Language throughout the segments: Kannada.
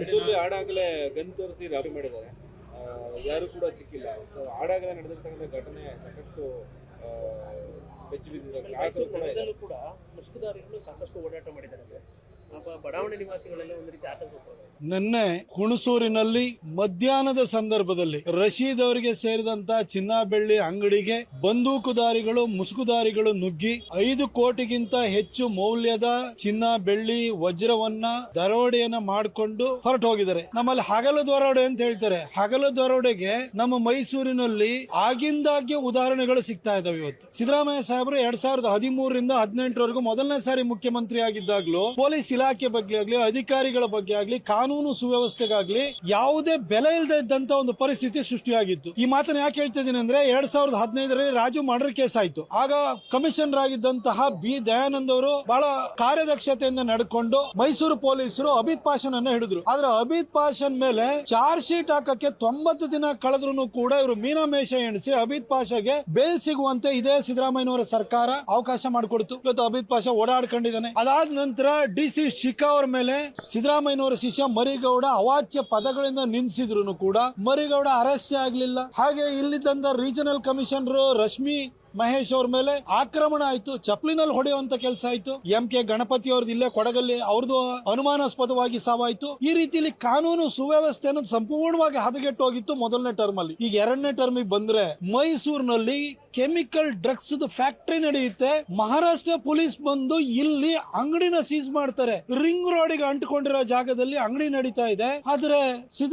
ಹುಣಸೂರಲ್ಲಿ ಆಡಾಗಲೇ ಗನ್ ತೋರಿಸಿ ರಾಬಿ ಮಾಡಿದ್ದಾರೆ. ಆ, ಯಾರು ಕೂಡ ಸಿಕ್ಕಿಲ್ಲ. ಸೊ ಆಡಾಗಲೇ ನಡೆದಿರ್ತಕ್ಕಂಥ ಘಟನೆ ಸಾಕಷ್ಟು ಆ, ಬೆಚ್ಚಿ ಬಿದ್ದಿರೋ ಮೈಸೂರು ಕೂಡ. ಮುಸುಕುದಾರಿಗಳು ಸಾಕಷ್ಟು ಓಡಾಟ ಮಾಡಿದ್ದಾರೆ ಸರ್. ನಿನ್ನೆ ಹುಣಸೂರಿನಲ್ಲಿ ಮಧ್ಯಾಹ್ನದ ಸಂದರ್ಭದಲ್ಲಿ ರಶೀದ್ ಅವರಿಗೆ ಸೇರಿದಂತ ಚಿನ್ನ ಬೆಳ್ಳಿ ಅಂಗಡಿಗೆ ಬಂದೂಕುದಾರಿಗಳು ಮುಸುಕುದಾರಿಗಳು ನುಗ್ಗಿ ಐದು ಕೋಟಿಗಿಂತ ಹೆಚ್ಚು ಮೌಲ್ಯದ ಚಿನ್ನ ಬೆಳ್ಳಿ ವಜ್ರವನ್ನ ದರೋಡೆಯನ್ನ ಮಾಡಿಕೊಂಡು ಹೊರಟು ಹೋಗಿದ್ದಾರೆ ನಮ್ಮಲ್ಲಿ ಹಗಲು ದರೋಡೆ ಅಂತ ಹೇಳ್ತಾರೆ. ಹಗಲು ದರೋಡೆಗೆ ನಮ್ಮ ಮೈಸೂರಿನಲ್ಲಿ ಆಗಿಂದಾಗ್ಗೆ ಉದಾಹರಣೆಗಳು ಸಿಗ್ತಾ ಇದಾವೆ ಇವತ್ತು. ಸಿದ್ದರಾಮಯ್ಯ ಸಾಹೇಬರು ಎರಡ್ ಸಾವಿರದ ಹದಿಮೂರರಿಂದ ಹದಿನೆಂಟರವರೆಗೂ ಮೊದಲನೇ ಸಾರಿ ಮುಖ್ಯಮಂತ್ರಿ ಆಗಿದ್ದಾಗ್ಲೂ ಪೊಲೀಸ್ ಇಲಾಖೆ ಬಗ್ಗೆ ಆಗ್ಲಿ, ಅಧಿಕಾರಿಗಳ ಬಗ್ಗೆ ಆಗ್ಲಿ, ಕಾನೂನು ಸುವ್ಯವಸ್ಥೆಗಾಗ್ಲಿ ಯಾವುದೇ ಬೆಲೆ ಇಲ್ಲದೆ ಇದ್ದಂತ ಒಂದು ಪರಿಸ್ಥಿತಿ ಸೃಷ್ಟಿಯಾಗಿತ್ತು. ಈ ಮಾತನ್ನ ಯಾಕೆ ಹೇಳ್ತಾ ಇದೀನಿ ಅಂದ್ರೆ ಎರಡ್ ಸಾವಿರದ ಹದಿನೈದರಲ್ಲಿ ರಾಜು ಮರ್ಡರ್ ಕೇಸ್ ಆಯ್ತು. ಆಗ ಕಮಿಷನರ್ ಆಗಿದ್ದಂತಹ ಬಿ. ದಯಾನಂದ್ ಅವರು ಬಹಳ ಕಾರ್ಯದಕ್ಷತೆಯಿಂದ ನಡ್ಕೊಂಡು ಮೈಸೂರು ಪೊಲೀಸರು ಅಬಿತ್ ಪಾಷನ್ ಅನ್ನ ಹಿಡಿದ್ರು. ಆದ್ರೆ ಅಬಿತ್ ಪಾಷನ್ ಮೇಲೆ ಚಾರ್ಜ್ ಶೀಟ್ ಹಾಕಕ್ಕೆ ತೊಂಬತ್ತು ದಿನ ಕಳೆದ್ರು ಕೂಡ ಇವರು ಮೀನಾಮೇಷ ಎಣಿಸಿ ಅಬಿತ್ ಪಾಷಾಗೆ ಬೇಲ್ ಸಿಗುವಂತೆ ಇದೇ ಸಿದ್ದರಾಮಯ್ಯನವರ ಸರ್ಕಾರ ಅವಕಾಶ ಮಾಡಿಕೊಡ್ತು. ಇವತ್ತು ಅಬಿತ್ ಪಾಷಾ ಓಡಾಡ್ಕೊಂಡಿದ್ದಾನೆ. ಅದಾದ ನಂತರ ಡಿ ಸಿ ಶಿಖಾ ಅವ್ರ ಮೇಲೆ ಸಿದ್ದರಾಮಯ್ಯನವರ ಶಿಷ್ಯ ಮರಿಗೌಡ ಅವಾಚ್ಯ ಪದಗಳಿಂದ ನಿನ್ಸಿದ್ರು ಕೂಡ ಮರಿಗೌಡ ಅರೆಸ್ಟ್ ಆಗ್ಲಿಲ್ಲ. ಹಾಗೆ ಇಲ್ಲಿದ್ದಂತ ರೀಜನಲ್ ಕಮಿಷನರ್ ರಶ್ಮಿ ಮಹೇಶ್ ಅವ್ರ ಮೇಲೆ ಆಕ್ರಮಣ ಆಯ್ತು ಚಪ್ಲಿನಲ್ಲಿ ಹೊಡೆಯುವಂತ ಕೆಲಸ ಆಯ್ತು. ಎಂ ಕೆ ಗಣಪತಿ ಅವ್ರದ್ದು ಇಲ್ಲೇ ಕೊಡಗಲ್ಲಿ ಅವ್ರದ್ದು ಅನುಮಾನಾಸ್ಪದವಾಗಿ ಸಾವಾಯ್ತು. ಈ ರೀತಿಯಲ್ಲಿ ಕಾನೂನು ಸುವ್ಯವಸ್ಥೆ ಅನ್ನೋದು ಸಂಪೂರ್ಣವಾಗಿ ಹದಗೆಟ್ಟು ಹೋಗಿತ್ತು ಮೊದಲನೇ ಟರ್ಮ್ ಅಲ್ಲಿ. ಈಗ ಎರಡನೇ ಟರ್ಮಿಗೆ ಬಂದ್ರೆ ಮೈಸೂರಿನಲ್ಲಿ ಕೆಮಿಕಲ್ ಡ್ರಗ್ಸ್ ಫ್ಯಾಕ್ಟರಿ ನಡೆಯುತ್ತೆ. ಮಹಾರಾಷ್ಟ್ರ ಪೊಲೀಸ್ ಬಂದು ಇಲ್ಲಿ ಅಂಗಡಿನ ಸೀಸ್ ಮಾಡ್ತಾರೆ. ರಿಂಗ್ ರೋಡಿಗೆ ಅಂಟಿಕೊಂಡಿರೋ ಜಾಗದಲ್ಲಿ ಅಂಗಡಿ ನಡೀತಾ ಇದೆ. ಆದ್ರೆ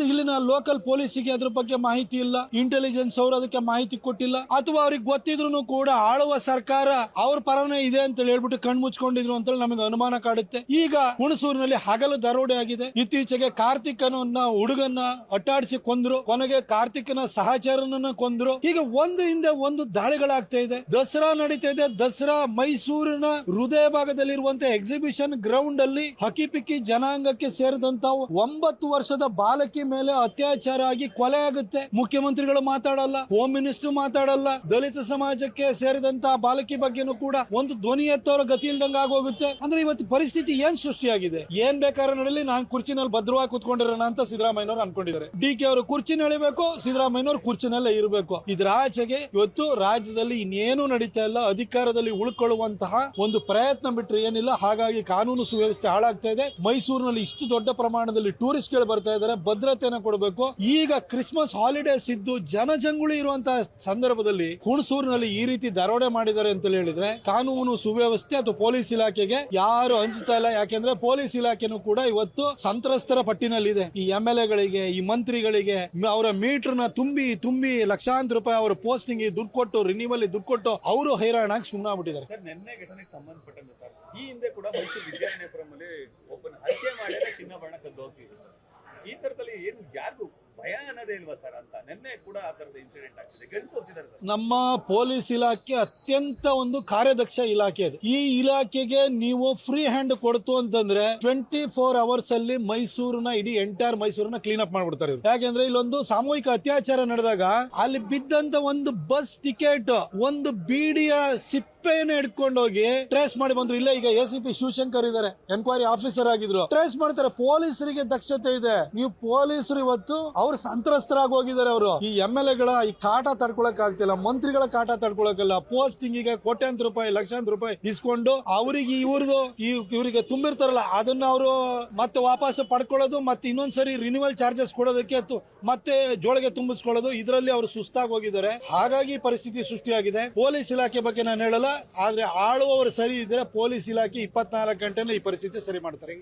ಇಲ್ಲಿನ ಲೋಕಲ್ ಪೊಲೀಸಿಗೆ ಅದ್ರ ಬಗ್ಗೆ ಮಾಹಿತಿ ಇಲ್ಲ. ಇಂಟೆಲಿಜೆನ್ಸ್ ಅವರು ಅದಕ್ಕೆ ಮಾಹಿತಿ ಕೊಟ್ಟಿಲ್ಲ. ಅಥವಾ ಅವ್ರಿಗೆ ಗೊತ್ತಿದ್ರು ಕೂಡ ಆಳುವ ಸರ್ಕಾರ ಅವ್ರ ಪರನೇ ಇದೆ ಅಂತ ಹೇಳ್ಬಿಟ್ಟು ಕಣ್ ಮುಚ್ಕೊಂಡಿದ್ರು ಅಂತ ನಮಗೆ ಅನುಮಾನ ಕಾಡುತ್ತೆ. ಈಗ ಹುಣಸೂರಿನಲ್ಲಿ ಹಗಲು ದರೋಡೆ ಆಗಿದೆ. ಇತ್ತೀಚೆಗೆ ಕಾರ್ತಿಕನನ್ನ ಹುಡುಗನ್ನ ಅಟ್ಟಾಡಿಸಿ ಕೊಂದ್ರು. ಕೊನೆಗೆ ಕಾರ್ತಿಕನ ಸಹಚರನನ್ನ ಕೊಂದ್ರು. ಈಗ ಒಂದು ಹಿಂದೆ ಒಂದು ದಾಳಿಗಳಾಗ್ತಾ ಇದೆ. ದಸರಾ ನಡೀತಾ ಇದೆ. ದಸರಾ ಮೈಸೂರಿನ ಹೃದಯ ಭಾಗದಲ್ಲಿರುವಂತಹ ಎಕ್ಸಿಬಿಷನ್ ಗ್ರೌಂಡ್ ಅಲ್ಲಿ ಹಕಿಪಿಕ್ಕಿ ಜನಾಂಗಕ್ಕೆ ಸೇರಿದಂತ ಒಂಬತ್ತು ವರ್ಷದ ಬಾಲಕಿ ಮೇಲೆ ಅತ್ಯಾಚಾರ ಆಗಿ ಕೊಲೆ ಆಗುತ್ತೆ. ಮುಖ್ಯಮಂತ್ರಿಗಳು ಮಾತಾಡಲ್ಲ ಹೋಮ್ ಮಿನಿಸ್ಟರ್ ಮಾತಾಡಲ್ಲ, ದಲಿತ ಸಮಾಜಕ್ಕೆ ಸೇರಿದಂತ ಬಾಲಕಿ ಬಗ್ಗೆನೂ ಕೂಡ ಒಂದು ಧ್ವನಿ ಎತ್ತೋರ ಗತಿ ಇಲ್ದಂಗ ಆಗೋಗುತ್ತೆ. ಅಂದ್ರೆ ಇವತ್ತು ಪರಿಸ್ಥಿತಿ ಏನ್ ಸೃಷ್ಟಿಯಾಗಿದೆ? ಏನ್ ಬೇಕಾದ್ರೆ ನಡಲಿ, ನಾನ್ ಕುರ್ಚಿನಲ್ಲಿ ಭದ್ರವಾಗಿ ಕುತ್ಕೊಂಡಿರೋಣ ಅಂತ ಸಿದ್ದರಾಮಯ್ಯನವರು ಅನ್ಕೊಂಡಿದ್ದಾರೆ. ಡಿ ಕೆ ಅವರು ಕುರ್ಚಿನ ಎಳಿಬೇಕು ಸಿದ್ದರಾಮಯ್ಯನವರು ಕುರ್ಚಿನಲ್ಲೇ ಇರಬೇಕು. ಇದ್ರ ಆಚೆಗೆ ಇವತ್ತು ರಾಜ್ಯದಲ್ಲಿ ಇನ್ನೇನು ನಡೀತಾ ಇಲ್ಲ. ಅಧಿಕಾರದಲ್ಲಿ ಉಳ್ಕೊಳ್ಳುವಂತಹ ಒಂದು ಪ್ರಯತ್ನ ಬಿಟ್ಟರೆ ಏನಿಲ್ಲ. ಹಾಗಾಗಿ ಕಾನೂನು ಸುವ್ಯವಸ್ಥೆ ಹಾಳಾಗ್ತಾ ಇದೆ. ಮೈಸೂರಿನಲ್ಲಿ ಇಷ್ಟು ದೊಡ್ಡ ಪ್ರಮಾಣದಲ್ಲಿ ಟೂರಿಸ್ಟ್ಗಳು ಬರ್ತಾ ಇದ್ದಾರೆ. ಭದ್ರತೆಯನ್ನು ಕೊಡಬೇಕು. ಈಗ ಕ್ರಿಸ್ಮಸ್ ಹಾಲಿಡೇಸ್ ಇದ್ದು ಜನಜಂಗುಳಿ ಇರುವಂತಹ ಸಂದರ್ಭದಲ್ಲಿ ಹುಣಸೂರಿನಲ್ಲಿ ಈ ರೀತಿ ದರೋಡೆ ಮಾಡಿದ್ದಾರೆ ಅಂತ ಹೇಳಿದ್ರೆ ಕಾನೂನು ಸುವ್ಯವಸ್ಥೆ ಅಥವಾ ಪೊಲೀಸ್ ಇಲಾಖೆಗೆ ಯಾರು ಹಂಚ್ತಾ ಇಲ್ಲ. ಯಾಕೆಂದ್ರೆ ಪೊಲೀಸ್ ಇಲಾಖೆನೂ ಕೂಡ ಇವತ್ತು ಸಂತ್ರಸ್ತರ ಪಟ್ಟಿನಲ್ಲಿದೆ. ಈ ಎಂ ಎಲ್ ಎಗಳಿಗೆ ಈ ಮಂತ್ರಿಗಳಿಗೆ ಅವರ ಮೀಟರ್ನ ತುಂಬಿ ತುಂಬಿ ಲಕ್ಷಾಂತರ ರೂಪಾಯಿ ಅವರ ಪೋಸ್ಟಿಂಗ್ ದುಡ್ಡು ಕೊಟ್ಟು ರಿನಿವಲ್ ದುಡ್ಡು ಕೊಟ್ಟು ಅವರು ಹೈರಾಣಾಗಿ ಸುಮ್ಮನಾಗ್ಬಿಟ್ಟಿದ್ದಾರೆ ಸರ್, ನಿನ್ನೆ ಘಟನೆಗೆ ಸಂಬಂಧಪಟ್ಟಂತೆ ಸರ್. ಈ ಹಿಂದೆ ಕೂಡ ಮೈಸೂರು ವಿದ್ಯಾರಣ್ಯಪುರಂ ಅಲ್ಲಿ ಒಬ್ಬನ ಹತ್ಯೆ ಮಾಡಿ ಚಿನ್ನಾಭರಣ ಕದ್ದು ಹೋಗ್ತಿದ್ರು ಈ ತರದಲ್ಲಿ ಏನು ಯಾರಿಗೂ ಭಯ ಅನ್ನೋದೇ ಸರ್ ಅಂತ? ನಿನ್ನೆ ಕೂಡ ಆ ತರದ ಇನ್ಸಿಡೆಂಟ್ ಆಗ್ತಿದೆ. ತೋರಿಸಿದ್ದಾರೆ ನಮ್ಮ ಪೊಲೀಸ್ ಇಲಾಖೆ ಅತ್ಯಂತ ಒಂದು ಕಾರ್ಯದಕ್ಷ ಇಲಾಖೆ ಅದು. ಈ ಇಲಾಖೆಗೆ ನೀವು ಫ್ರೀ ಹ್ಯಾಂಡ್ ಕೊಡ್ತು ಅಂತಂದ್ರೆ ಟ್ವೆಂಟಿ ಫೋರ್ ಅವರ್ಸ್ ಅಲ್ಲಿ ಮೈಸೂರಿನ ಇಡೀ ಎಂಟೈರ್ ಮೈಸೂರನ್ನ ಕ್ಲೀನ್ ಅಪ್ ಮಾಡ್ಬಿಡ್ತಾರೆ ಯಾಕೆಂದ್ರೆ ಇಲ್ಲೊಂದು ಸಾಮೂಹಿಕ ಅತ್ಯಾಚಾರ ನಡೆದಾಗ ಅಲ್ಲಿ ಬಿದ್ದಂತ ಒಂದು ಬಸ್ ಟಿಕೆಟ್ ಒಂದು ಬೀಡಿಯ ಸಿಪ್ಪೆಯನ್ನು ಹಿಡ್ಕೊಂಡು ಹೋಗಿ ಟ್ರೇಸ್ ಮಾಡಿ ಬಂದ್ರು. ಇಲ್ಲ ಈಗ ಎ ಸಿ ಪಿ ಶಿವಶಂಕರ್ ಇದಾರೆ ಎನ್ಕ್ವೈರಿ ಆಫೀಸರ್ ಆಗಿದ್ರು. ಟ್ರೇಸ್ ಮಾಡ್ತಾರೆ. ಪೊಲೀಸರಿಗೆ ದಕ್ಷತೆ ಇದೆ. ನೀವು ಪೊಲೀಸರು ಇವತ್ತು ಅವ್ರು ಸಂತ್ರಸ್ತರಾಗಿ ಹೋಗಿದ್ದಾರೆ ಅವರು. ಈ ಎಂ ಎಲ್ ಎಗಳ ಈ ಕಾಟ ತಡ್ಕೊಳಕ್ ಆಗ್ತಿಲ್ಲ. ಮಂತ್ರಿಗಳ ಕಾಟ ತಡ್ಕೊಳಕಲ್ಲ. ಪೋಸ್ಟಿಂಗ್ ಈಗ ಕೋಟ್ಯಾಂತರ ರೂಪಾಯಿ ಲಕ್ಷಾಂತರ ರೂಪಾಯಿ ಇಸ್ಕೊಂಡು ಅವರಿಗೆ ಇವ್ರದ್ದು ಈ ಇವರಿಗೆ ತುಂಬಿರ್ತಾರಲ್ಲ ಅದನ್ನ ಅವರು ಮತ್ತೆ ವಾಪಸ್ ಪಡ್ಕೊಳ್ಳೋದು ಮತ್ತೆ ಇನ್ನೊಂದ್ಸರಿ ರಿನ್ಯೂವಲ್ ಚಾರ್ಜಸ್ ಕೊಡೋದಕ್ಕೆ ಮತ್ತೆ ಜೋಳಿಗೆ ತುಂಬಿಸ್ಕೊಳ್ಳೋದು ಇದರಲ್ಲಿ ಅವರು ಸುಸ್ತಾಗಿ ಹೋಗಿದ್ದಾರೆ. ಹಾಗಾಗಿ ಪರಿಸ್ಥಿತಿ ಸೃಷ್ಟಿಯಾಗಿದೆ. ಪೊಲೀಸ್ ಇಲಾಖೆ ಬಗ್ಗೆ ನಾನು ಹೇಳಲ್ಲ ಆದ್ರೆ ಆಳುವವರು ಸರಿ ಇದ್ರೆ ಪೊಲೀಸ್ ಇಲಾಖೆ ಇಪ್ಪತ್ನಾಲ್ಕು ಗಂಟೆನ ಈ ಪರಿಸ್ಥಿತಿ ಸರಿ ಮಾಡ್ತಾರೆ.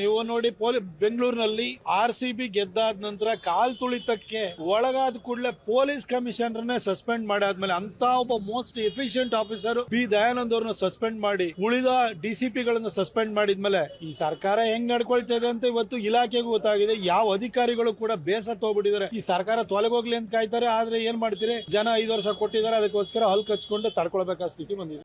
ನೀವು ನೋಡಿ ಪೊಲೀಸ್ ಬೆಂಗಳೂರಿನಲ್ಲಿ ಆರ್ ಸಿ ಬಿ ಗೆದ್ದಾದ ನಂತರ ಕಾಲ್ ತುಳಿತಕ್ಕೆ ಒಳಗಾದ ಕೂಡಲೇ ಪೊಲೀಸ್ ಕಮಿಷನರ್ನೇ ಸಸ್ಪೆಂಡ್ ಮಾಡಾದ್ಮೇಲೆ ಅಂತ ಒಬ್ಬ most efficient officer B Dayanand ಅವ್ರನ್ನ ಸಸ್ಪೆಂಡ್ ಮಾಡಿ, ಉಳಿದ ಡಿ ಸಿ ಪಿ ಗಳನ್ನ ಸಸ್ಪೆಂಡ್ ಮಾಡಿದ್ಮೇಲೆ ಈ ಸರ್ಕಾರ ಹೆಂಗ್ ನಡ್ಕೊಳ್ತಾ ಇದೆ ಅಂತ ಇವತ್ತು ಇಲಾಖೆಗೂ ಗೊತ್ತಾಗಿದೆ. ಯಾವ ಅಧಿಕಾರಿಗಳು ಕೂಡ ಬೇಸತ್ತು ಹೋಗ್ಬಿಟ್ಟಿದ್ದಾರೆ ಈ ಸರ್ಕಾರ ತೊಲಗೋಗ್ಲಿ ಅಂತ ಕಾಯ್ತಾರೆ, ಆದ್ರೆ ಏನ್ ಮಾಡ್ತೀರಿ? ಜನ ಐದು ವರ್ಷ ಕೊಟ್ಟಿದ್ದಾರೆ, ಅದಕ್ಕೋಸ್ಕರ ಹಲ್ ಕಚ್ಕೊಂಡು ತಡ್ಕೊಳ್ಬೇಕಾದ ಸ್ಥಿತಿ ಬಂದಿದೆ.